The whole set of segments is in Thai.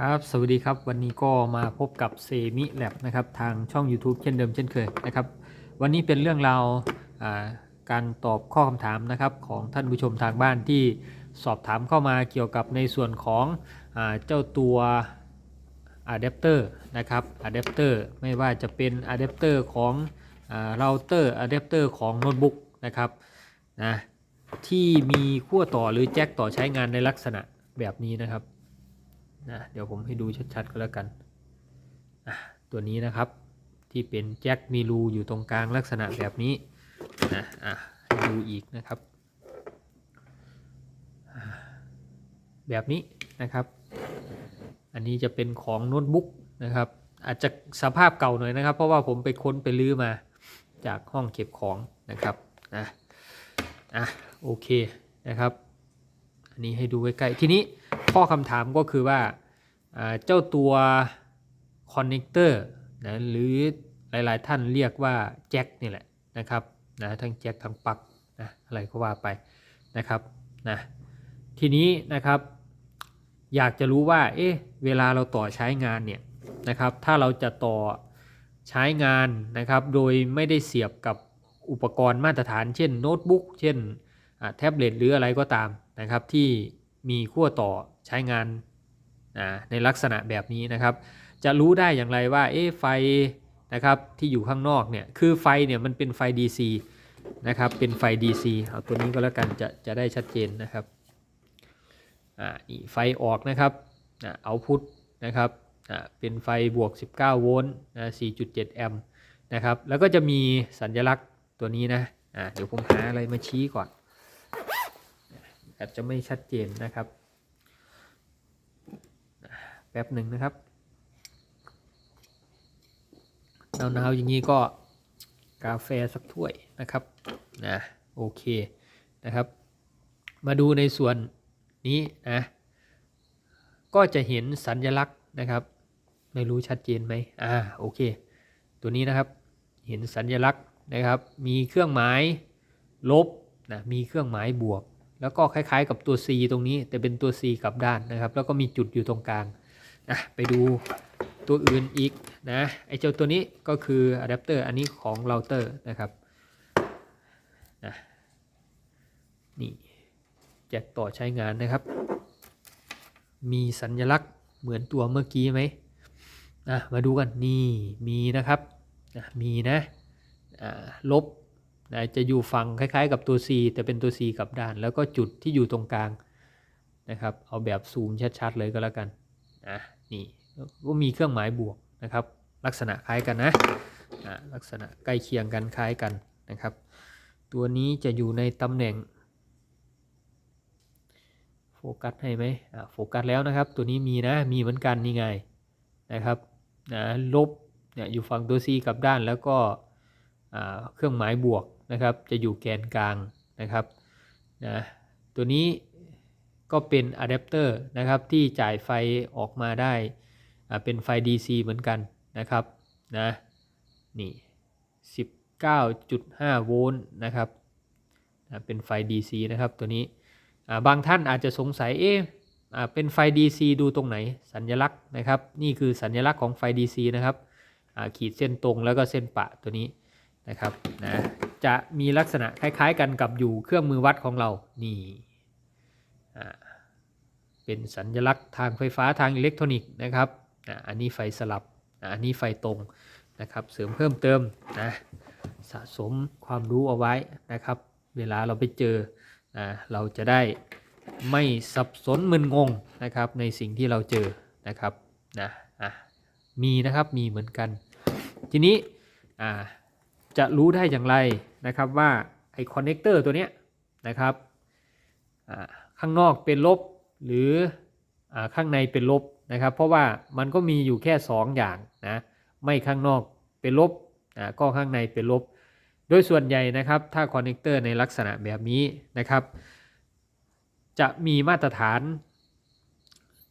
ครับ สวัสดีครับ วันนี้ก็มาพบกับเซมิแลบนะครับ ทางช่อง YouTube เช่นเดิมเช่นเคยนะครับ วันนี้เป็นเรื่องราวาการตอบข้อคำถามนะครับของท่านผู้ชมทางบ้านที่สอบถามเข้ามาเกี่ยวกับในส่วนของอเจ้าตัวอะแดปเตอร์นะครับอะแดปเตอร์ไม่ว่าจะเป็นอะแดปเตอร์ของเราเตอร์อะแดปเตอร์ของโน้ตบุ๊กนะครับนะที่มีขั้วต่อหรือแจ็คต่อใช้งานในลักษณะแบบนี้นะครับ นะเดี๋ยวผมให้ดูชัดๆก็แล้วกันอะตัวนี้นะครับที่เป็นแจ็คมีรูอยู่ตรงกลางลักษณะแบบนี้นะอะดูอีกนะครับ แบบนี้นะครับ อันนี้จะเป็นของโน้ตบุ๊กนะครับ อาจจะสภาพเก่าหน่อยนะครับ เพราะว่าผมไปค้นไปลื้อมาจากห้องเก็บของนะครับนะอะโอเคนะครับ อันนี้ให้ดูใกล้ๆทีนี้ ข้อคำถามก็คือว่าเจ้าตัวคอนเนคเตอร์นะหรือหลายๆท่านเรียกว่าแจ็คนี่แหละนะครับนะทั้งแจ็คทั้งปลั๊กนะอะไรก็ว่าไปนะครับนะทีนี้นะครับ อยากจะรู้ว่าเอ๊ะเวลาเราต่อใช้งานเนี่ยนะครับ ถ้าเราจะต่อใช้งานนะครับ โดยไม่ได้เสียบกับอุปกรณ์มาตรฐาน เช่นโน้ตบุ๊กเช่นแท็บเล็ตหรืออะไรก็ตามนะครับที่ มีขั้วต่อใช้งานอ่าในลักษณะแบบนี้นะครับ จะรู้ได้อย่างไรว่าเอ๊ไฟนะครับที่อยู่ข้างนอกเนี่ยคือไฟเนี่ยมันเป็นไฟ DC นะครับเป็นไฟ DC เอาตัวนี้ก็แล้วกันจะจะได้ชัดเจนนะครับอ่านี่ไฟออกนะครับอ่าเอาพุทนะครับอ่าเป็นไฟบวก 19 โวลต์นะ4.7 แอมป์นะครับแล้วก็จะมีสัญลักษณ์ตัวนี้นะอ่าเดี๋ยวผมหาอะไรมาชี้ก่อน อาจจะไม่ชัดเจนนะครับแป๊บหนึ่งนะครับหนาวๆอย่างนี้ก็กาแฟสักถ้วยนะครับนะโอเคนะครับ มาดูในส่วนนี้นะก็จะเห็นสัญลักษณ์นะครับ ไม่รู้ชัดเจนไหมอ่าโอเค ตัวนี้นะครับเห็นสัญลักษณ์นะครับ มีเครื่องหมายลบนะมีเครื่องหมายบวก แล้วก็คล้ายๆกับตัว C ตรงนี้ แต่เป็นตัว C กลับด้านนะครับ แล้วก็มีจุดอยู่ตรงกลางนะไปดูตัวอื่นอีกนะไอเจ้าตัวนี้ก็คืออะแดปเตอร์อันนี้ของเราเตอร์นะครับนะนี่แจ็คต่อใช้งานนะครับ มีสัญลักษณ์เหมือนตัวเมื่อกี้ไหมนะมาดูกันนี่มีนะครับนะมีนะลบ นะจะอยู่ฝั่งคล้ายๆ กับตัว C แต่เป็นตัว C กลับด้าน แล้วก็จุดที่อยู่ตรงกลางนะครับ เอาแบบซูมชัดๆเลยก็แล้วกันนะนี่ก็มีเครื่องหมายบวกนะครับ ลักษณะคล้ายกันนะอ่าลักษณะใกล้เคียงกันคล้ายกันนะครับ ตัวนี้จะอยู่ในตำแหน่งโฟกัสให้ไหมอ่าโฟกัสแล้วนะครับ ตัวนี้มีนะมีเหมือนกันนี่ไงนะครับนะลบเนี่ยอยู่ฝั่งตัว C กลับด้านแล้วก็เครื่องหมายบวก นะครับจะอยู่แกนกลางนะครับนะตัวนี้ก็เป็นอะแดปเตอร์นะครับที่จ่ายไฟออกมาได้เป็นไฟ DC เหมือนกันนะครับนะนี่ 19.5 โวลต์นะครับนะเป็นไฟ DC นะครับตัวนี้บางท่านอาจจะสงสัยเอ๊ะเป็นไฟ DC ดูตรงไหนสัญลักษณ์นะครับ นี่คือสัญลักษณ์ของไฟ DC นะครับขีดเส้นตรงแล้วก็เส้นปะตัวนี้นะครับนะ จะมีลักษณะคล้ายๆกันกับอยู่เครื่องมือวัดของเรา นี่เป็นสัญลักษณ์ทางไฟฟ้าทางอิเล็กทรอนิกส์นะครับ อันนี้ไฟสลับ อันนี้ไฟตรงนะครับ เสริมเพิ่มเติมนะสะสมความรู้เอาไว้นะครับ เวลาเราไปเจอนะเราจะได้ไม่สับสนมึนงงนะครับในสิ่งที่เราเจอนะครับนะอะมีนะครับมีเหมือนกัน ทีนี้อ่า จะรู้ได้อย่างไรนะครับว่าไอคอนเนคเตอร์ตัวเนี้ยนะครับข้างนอกเป็นลบหรืออข้างในเป็นลบนะครับ เพราะว่ามันก็มีอยู่แค่ 2 อย่างนะไม่ข้างนอกเป็นลบก็ข้างในเป็นลบ โดยส่วนใหญ่นะครับถ้าคอนเนคเตอร์ในลักษณะแบบนี้นะครับ จะมีมาตรฐาน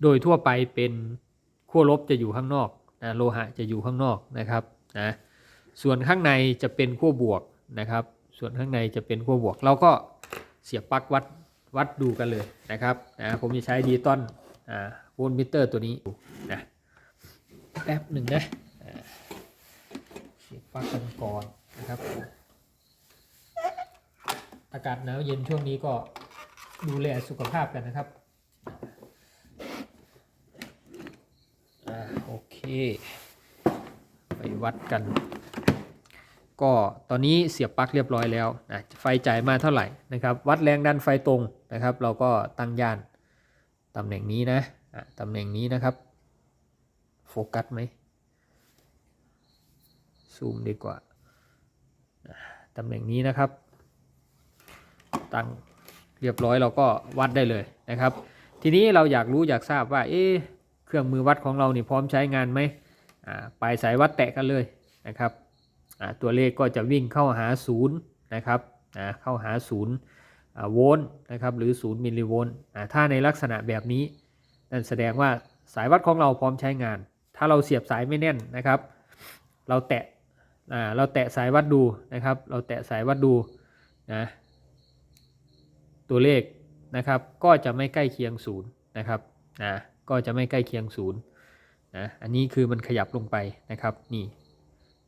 โดยทั่วไปเป็นขั้วลบจะอยู่ข้างนอกนะโลหะจะอยู่ข้างนอกนะครับนะ ส่วนข้างในจะเป็นขั้วบวกนะครับ ส่วนข้างในจะเป็นขั้วบวก เราก็เสียบปลั๊กวัดวัดดูกันเลยนะครับนะผมจะใช้ดีตอนอ่าโวลต์มิเตอร์ตัวนี้นะแป๊บหนึ่งนะเสียบปลั๊กกันก่อนนะครับ อากาศหนาวเย็นช่วงนี้ก็ดูแลสุขภาพกันนะครับอโอเค ไปวัดกัน ก็ตอนนี้เสียบปลั๊กเรียบร้อยแล้วนะไฟจ่ายมาเท่าไหร่นะครับวัดแรงดันไฟตรงนะครับ เราก็ตั้งย่านตำแหน่งนี้นะตำแหน่งนี้นะครับ โฟกัสไหมซูมดีกว่าตำแหน่งนี้นะครับ ตั้งเรียบร้อยเราก็วัดได้เลยนะครับ ทีนี้เราอยากรู้อยากทราบว่าเอ๊เครื่องมือวัดของเรานี่พร้อมใช้งานไหมอ่าปลายสายวัดแตะกันเลยนะครับ ตัวเลขก็จะวิ่งเข้าหาศูนย์นะครับเข้าหาศูนย์โวลต์นะครับหรือศูนย์มิลลิโวลต์ถ้าในลักษณะแบบนี้นั่นแสดงว่าสายวัดของเราพร้อมใช้งาน ถ้าเราเสียบสายไม่แน่นนะครับ เราแตะเราแตะสายวัดดูนะครับ เราแตะสายวัดดูนะตัวเลขนะครับ ก็จะไม่ใกล้เคียงศูนย์นะครับนะก็จะไม่ใกล้เคียงศูนย์นะอันนี้คือมันขยับลงไปนะครับนี่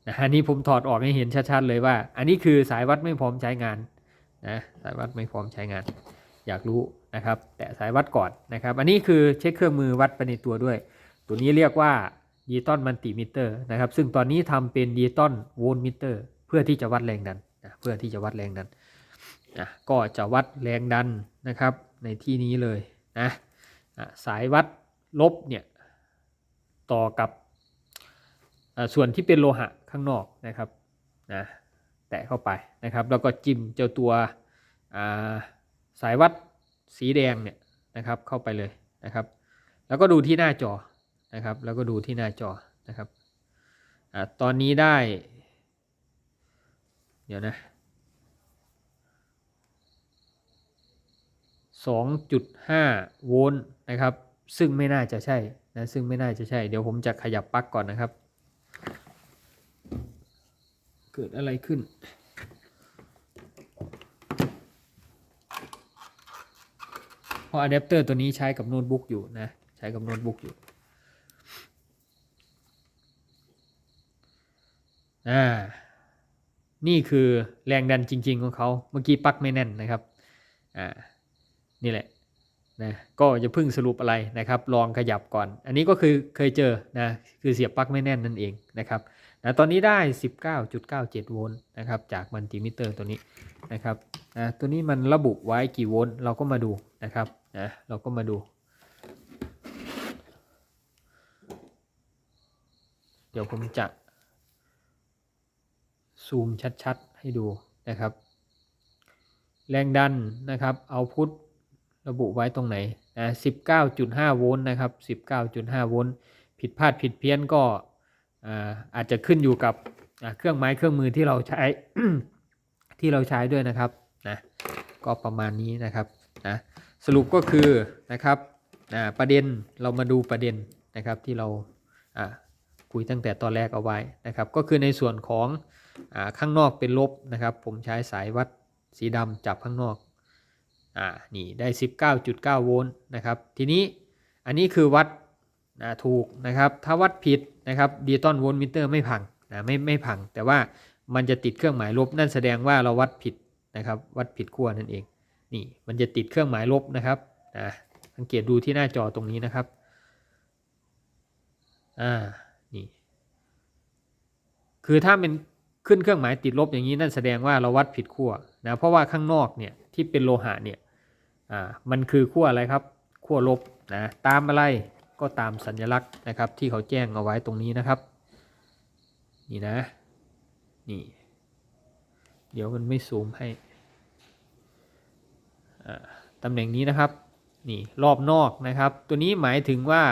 นะอันนี้ผมถอดออกให้เห็นชัดๆเลยว่า อันนี้คือสายวัดไม่พร้อมใช้งานนะสายวัดไม่พร้อมใช้งาน อยากรู้นะครับแตะสายวัดก่อนนะครับ อันนี้คือเช็คเครื่องมือวัดไปในตัวด้วย ตัวนี้เรียกว่าดิตอลมัลติมิเตอร์นะครับ ซึ่งตอนนี้ทำเป็นดิตอลโวลต์มิเตอร์เพื่อที่จะวัดแรงดันนะเพื่อที่จะวัดแรงดันนะก็จะวัดแรงดันนะครับในที่นี้เลยนะสายวัดลบเนี่ยต่อกับ ส่วนที่เป็นโลหะข้างนอกนะครับนะแตะเข้าไปนะครับแล้วก็จิ้มเจ้าตัวาสายวัดสีแดงเนี่ยนะครับเข้าไปเลยนะครับ แล้วก็ดูที่หน้าจอนะครับ แล้วก็ดูที่หน้าจอนะครับอตอนนี้ได้ เดี๋ยวนะ2.5 โวลต์นะครับ ซึ่งไม่น่าจะใช่นะซึ่งไม่น่าจะใช่ เดี๋ยวผมจะขยับปลั๊กก่อนนะครับ เกิดอะไรขึ้น เพราะอะแดปเตอร์ตัวนี้ใช้กับโน้ตบุ๊กอยู่นะ ใช้กับโน้ตบุ๊กอยู่ อ่า นี่คือแรงดันจริง ๆ ของเขา เมื่อกี้ปักไม่แน่นนะครับ อ่า นี่แหละนะก็จะพึ่งสรุปอะไรนะครับ ลองขยับก่อน อันนี้ก็คือเคยเจอนะคือเสียบปลั๊กไม่แน่นนั่นเองนะครับ นะตอนนี้ได้ 19.97 โวลต์นะครับจากมัลติมิเตอร์ตัวนี้นะครับนะตัวนี้มันระบุไว้กี่โวลต์เราก็มาดูนะครับนะเราก็มาดู เดี๋ยวผมจะ ซูมชัดๆ ให้ดูนะครับ แรงดันนะครับเอาพุทระบุไว้ตรงไหนนะ19.5 โวลต์นะครับ 19.5 โวลต์ผิดพลาดผิดเพี้ยนก็ อาจจะขึ้นอยู่กับเครื่องไม้เครื่องมือที่เราใช้ที่เราใช้ด้วยนะครับนะก็ประมาณนี้นะครับนะสรุปก็คือนะครับอ่าประเด็นเรามาดูประเด็นนะครับที่เราอ่าคุยตั้งแต่ตอนแรกเอาไว้นะครับ ก็คือในส่วนของอ่าข้างนอกเป็นลบนะครับ ผมใช้สายวัดสีดำจับข้างนอกอ่านี่ได้ 19.9 โวลต์นะครับ ทีนี้อันนี้คือวัดนะถูกนะครับ ถ้าวัดผิด นะครับดิจิตอลโวลต์มิเตอร์ไม่พังนะไม่ไม่พัง แต่ว่ามันจะติดเครื่องหมายลบนั่นแสดงว่าเราวัดผิดนะครับวัดผิดขั้วนั่นเองนี่มันจะติดเครื่องหมายลบนะครับนะสังเกตดูที่หน้าจอตรงนี้นะครับอ่านี่คือถ้าเป็นขึ้นเครื่องหมายติดลบอย่างนี้นั่นแสดงว่าเราวัดผิดขั้วนะเพราะว่าข้างนอกเนี่ยที่เป็นโลหะเนี่ยอ่ามันคือขั้วอะไรครับขั้วลบนะตามอะไร ก็ตามสัญลักษณ์นะครับที่เขาแจ้งเอาไว้ตรงนี้นะครับ นี่นะ นี่ เดี๋ยวมันไม่ซูมให้ตำแหน่งนี้นะครับ นี่รอบนอกนะครับ ตัวนี้หมายถึงว่า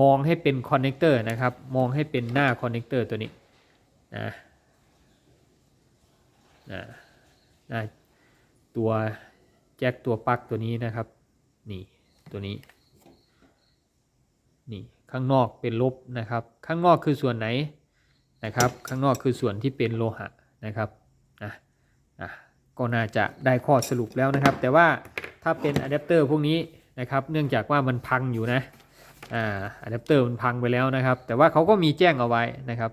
มองให้เป็นคอนเนคเตอร์นะครับ มองให้เป็นหน้าคอนเนคเตอร์ตัวนี้นะนะน้าตัวแจ็คตัวปลั๊กตัวนี้นะครับ นี่ตัวนี้ นี่ข้างนอกเป็นลบนะครับ ข้างนอกคือส่วนไหนนะครับ ข้างนอกคือส่วนที่เป็นโลหะนะครับอะอะก็น่าจะได้ข้อสรุปแล้วนะครับ แต่ว่าถ้าเป็นอะแดปเตอร์พวกนี้นะครับ เนื่องจากว่ามันพังอยู่นะอ่าอะแดปเตอร์มันพังไปแล้วนะครับ แต่ว่าเขาก็มีแจ้งเอาไว้นะครับ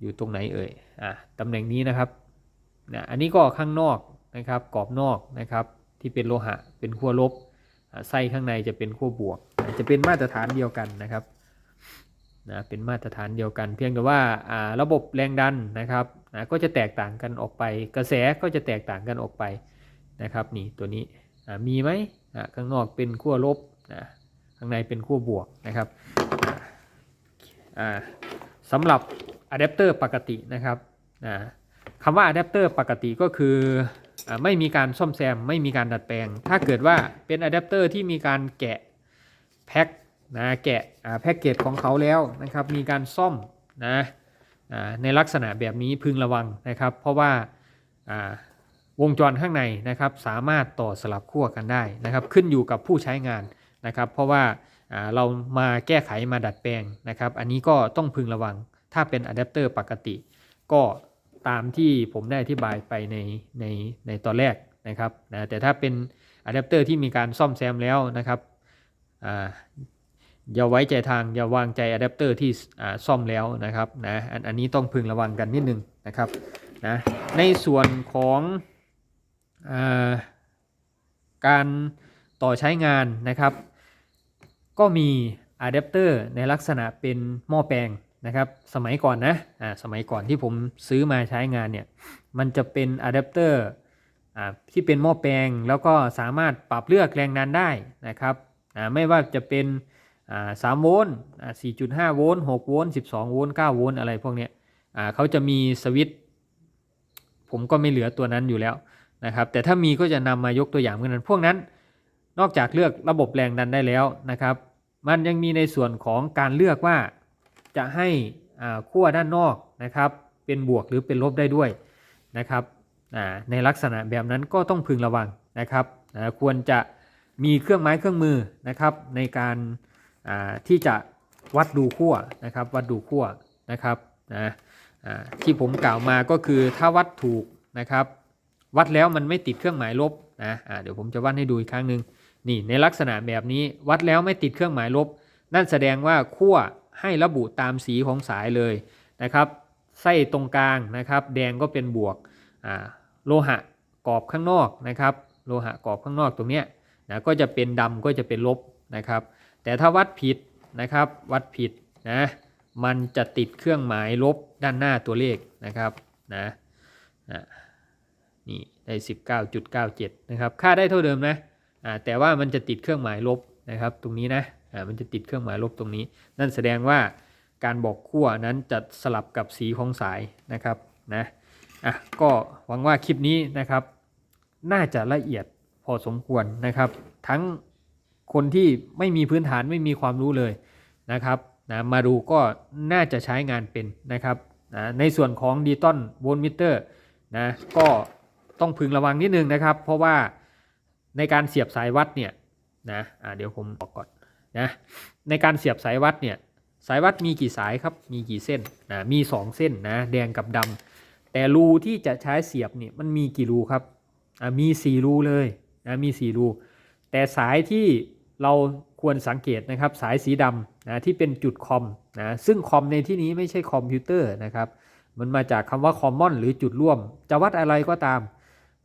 อยู่ตรงไหนเอ่ยอ่าตำแหน่งนี้นะครับนะอันนี้ก็ข้างนอกนะครับกรอบนอกนะครับที่เป็นโลหะเป็นขั้วลบ ไส้ข้างในจะเป็นขั้วบวก จะเป็นมาตรฐานเดียวกันนะครับนะเป็นมาตรฐานเดียวกัน เพียงแต่ว่าระบบแรงดันนะครับนะก็จะแตกต่างกันออกไป กระแสก็จะแตกต่างกันออกไปนะครับนี่ตัวนี้มีไหมข้างนอกเป็นขั้วลบนะข้างในเป็นขั้วบวกนะครับสำหรับอะแดปเตอร์ปกตินะครับนะคำว่าอะแดปเตอร์ปกติก็คือ ไม่มีการซ่อมแซม ไม่มีการดัดแปลง ถ้าเกิดว่าเป็นอะแดปเตอร์ที่มีการแกะแพ็คนะแกะแพ็กเกจของเขาแล้วนะครับ มีการซ่อมนะในลักษณะแบบนี้พึงระวังนะครับ เพราะว่าวงจรข้างในนะครับ สามารถต่อสลับขั้วกันได้นะครับ ขึ้นอยู่กับผู้ใช้งานนะครับ เพราะว่าเรามาแก้ไขมาดัดแปลงนะครับ อันนี้ก็ต้องพึงระวัง ถ้าเป็นอะแดปเตอร์ปกติก็ ตามที่ผมได้อธิบายไปในในในตอนแรกนะครับนะแต่ถ้าเป็นอะแดปเตอร์ที่มีการซ่อมแซมแล้วนะครับอ่าอย่าไว้ใจทางอย่าวางใจอะแดปเตอร์ที่อ่าซ่อมแล้วนะครับนะอันอันนี้ต้องพึงระวังกันนิดนึงนะครับนะในส่วนของอาการต่อใช้งานนะครับ ก็มีอะแดปเตอร์ในลักษณะเป็นหม้อแปลง นะครับสมัยก่อนนะอ่าสมัยก่อนที่ผมซื้อมาใช้งานเนี่ยมันจะเป็นอะแดปเตอร์อ่าที่เป็นหม้อแปลงแล้วก็สามารถปรับเลือกแรงดันได้นะครับอ่าไม่ว่าจะเป็นอ่า3โวลต์อ่า4.5โวลต์6โวลต์12โวลต์9โวลต์อะไรพวกเนี้ยอ่าเขาจะมีสวิตช์ผมก็ไม่เหลือตัวนั้นอยู่แล้วนะครับแต่ถ้ามีก็จะนำมายกตัวอย่างเหมือนกันพวกนั้น นอกจากเลือกระบบแรงดันได้แล้วนะครับ มันยังมีในส่วนของการเลือกว่า จะให้ขั้วด้านนอกนะครับเป็นบวกหรือเป็นลบได้ด้วยนะครับในลักษณะแบบนั้นก็ต้องพึงระวังนะครับควรจะมีเครื่องไม้เครื่องมือนะครับในการที่จะวัดดูขั้วนะครับวัดดูขั้วนะครับนะที่ผมกล่าวมาก็คือถ้าวัดถูกนะครับ วัดแล้วมันไม่ติดเครื่องหมายลบนะอ่าเดี๋ยวผมจะวัดให้ดูอีกครั้งหนึ่งนี่ในลักษณะแบบนี้วัดแล้วไม่ติดเครื่องหมายลบ นั่นแสดงว่าขั้ว ให้ระบุตามสีของสายเลยนะครับไส้ตรงกลางนะครับ แดงก็เป็นบวกโลหะกรอบข้างนอกนะครับ โลหะกรอบข้างนอกตรงเนี้ยนะก็จะเป็นดำก็จะเป็นลบนะครับ แต่ถ้าวัดผิดนะครับวัดผิดนะมันจะติดเครื่องหมายลบด้านหน้าตัวเลขนะครับนะนะนี่ได้ 19.97 นะครับ ค่าได้เท่าเดิมนะแต่ว่ามันจะติดเครื่องหมายลบนะครับ ตรงนี้นะ อ่ามันจะติดเครื่องหมายลบตรงนี้ นั่นแสดงว่าการบอกขั้วนั้นจะสลับกับสีของสายนะครับนะอะก็หวังว่าคลิปนี้นะครับ น่าจะละเอียดพอสมควรนะครับ ทั้งคนที่ไม่มีพื้นฐานไม่มีความรู้เลยนะครับนะมาดูก็น่าจะใช้งานเป็นนะครับนะในส่วนของดิจิตอลโวลต์มิเตอร์นะก็ต้องพึงระวังนิดนึงนะครับ เพราะว่าในการเสียบสายวัดเนี่ยนะอ่าเดี๋ยวผมบอกก่อน นะในการเสียบสายวัดเนี่ยสายวัดมีกี่สายครับมีกี่เส้นนะมี 2 เส้นนะแดงกับดำแต่รูที่จะใช้เสียบเนี่ยมันมีกี่รูครับอ่ามี 4 รูเลยนะมี 4 รู แต่สายที่เราควรสังเกตนะครับสายสีดำนะที่เป็นจุดคอมนะซึ่งคอมในที่นี้ไม่ใช่คอมพิวเตอร์นะครับมันมาจากคำว่าคอมมอนหรือจุดร่วม จะวัดอะไรก็ตาม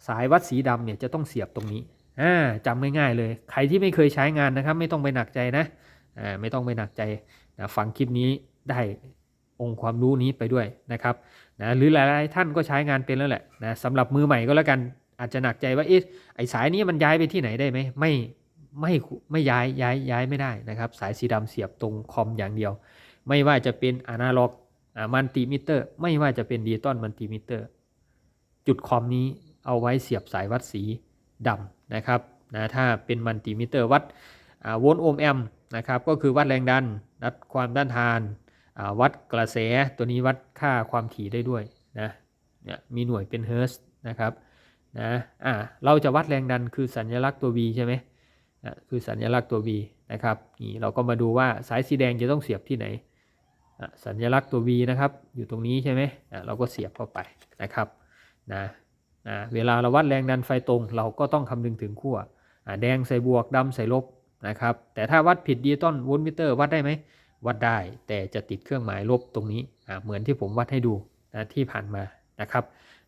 สายวัดสีดำเนี่ยจะต้องเสียบตรงนี้ อ่าจำง่ายๆเลย ใครที่ไม่เคยใช้งานนะครับ ไม่ต้องไปหนักใจนะอ่าไม่ต้องไปหนักใจนะฟังคลิปนี้ได้องค์ความรู้นี้ไปด้วยนะครับนะหรือหลายๆท่านก็ใช้งานเป็นแล้วแหละนะสำหรับมือใหม่ก็แล้วกันอาจจะหนักใจว่าเอ๊ะไอสายนี้มันย้ายไปที่ไหนได้ไหมไม่ไม่ไม่ย้ายย้ายย้ายไม่ได้นะครับ สายสีดำเสียบตรงคอมอย่างเดียว ไม่ว่าจะเป็นอนาล็อกมันติมิเตอร์ ไม่ว่าจะเป็นดิจิตอลมันติมิเตอร์ จุดคอมนี้เอาไว้เสียบสายวัดสีดำ นะครับนะถ้าเป็นมัลติมิเตอร์วัดโวลต์โอห์มแอมป์นะครับก็คือวัดแรงดันวัดความต้านทานวัดกระแสตัวนี้วัดค่าความถี่ได้ด้วยนะเนี่ยมีหน่วยเป็นเฮิร์ตซ์นะครับนะอ่าเราจะวัดแรงดันคือสัญลักษณ์ตัว V ใช่ไหมอะคือสัญลักษณ์ตัว V นะครับนี่เราก็มาดูว่าสายสีแดงจะต้องเสียบที่ไหนอะสัญลักษณ์ตัว V นะครับอยู่ตรงนี้ใช่ไหมอะเราก็เสียบเข้าไปนะครับนะ นะเวลาเราวัดแรงดันไฟตรง เราก็ต้องคำนึงถึงขั้วแดงใส่บวกดำใส่ลบนะครับแต่ถ้าวัดผิดดิจิตอลโวลต์มิเตอร์วัดได้ไหมวัดได้ แต่จะติดเครื่องหมายลบตรงนี้เหมือนที่ผมวัดให้ดูนะที่ผ่านมานะครับ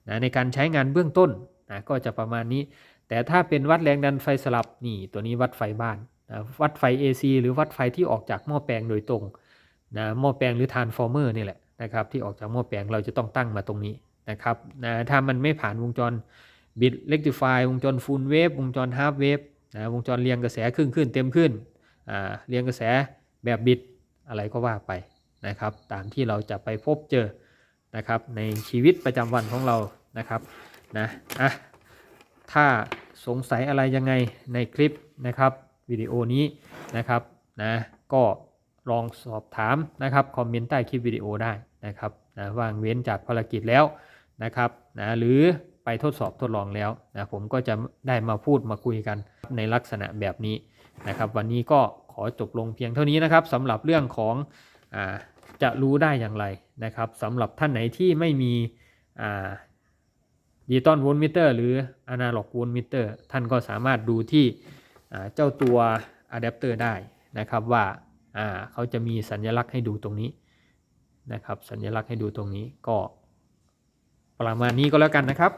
นะในการใช้งานเบื้องต้นนะก็จะประมาณนี้ แต่ถ้าเป็นวัดแรงดันไฟสลับนี่ตัวนี้วัดไฟบ้านนะวัดไฟ AC หรือวัดไฟที่ออกจากหม้อแปลงโดยตรงนะหม้อแปลงหรือทานฟอร์เมอร์นี่แหละนะครับที่ออกจากหม้อแปลงเราจะต้องตั้งมาตรงนี้ นะครับนะถ้ามันไม่ผ่านวงจรบิดเล็กติฟายวงจรฟูลเวฟวงจรฮาร์ฟเวฟนะวงจรเรียงกระแสครึ่งขึ้นเต็มขึ้นอ่าเรียงกระแสแบบบิดอะไรก็ว่าไปนะครับ ตามที่เราจะไปพบเจอนะครับ ในชีวิตประจำวันของเรานะครับนะอะถ้าสงสัยอะไรยังไงในคลิปนะครับวิดีโอนี้นะครับนะก็ลองสอบถามนะครับคอมเมนต์ใต้คลิปวิดีโอได้นะครับนะว่างเว้นจากภารกิจแล้ว นะครับนะหรือไปทดสอบทดลองแล้วนะผมก็จะได้มาพูดมาคุยกันในลักษณะแบบนี้นะครับ วันนี้ก็ขอจบลงเพียงเท่านี้นะครับสำหรับเรื่องของอจะรู้ได้อย่างไรนะครับสำหรับท่านไหนที่ไม่มีดิจิตอลโวลต์มิเตอร์หรืออนาล็อกโวลต์มิเตอร์ท่านก็สามารถดูที่เจ้าตัวอะแดปเตอร์ได้นะครับว่าอ่าเขาจะมีสัญลักษณ์ให้ดูตรงนี้นะครับสัญลักษณ์ให้ดูตรงนี้ก็ ประมาณนี้ก็แล้วกันนะครับ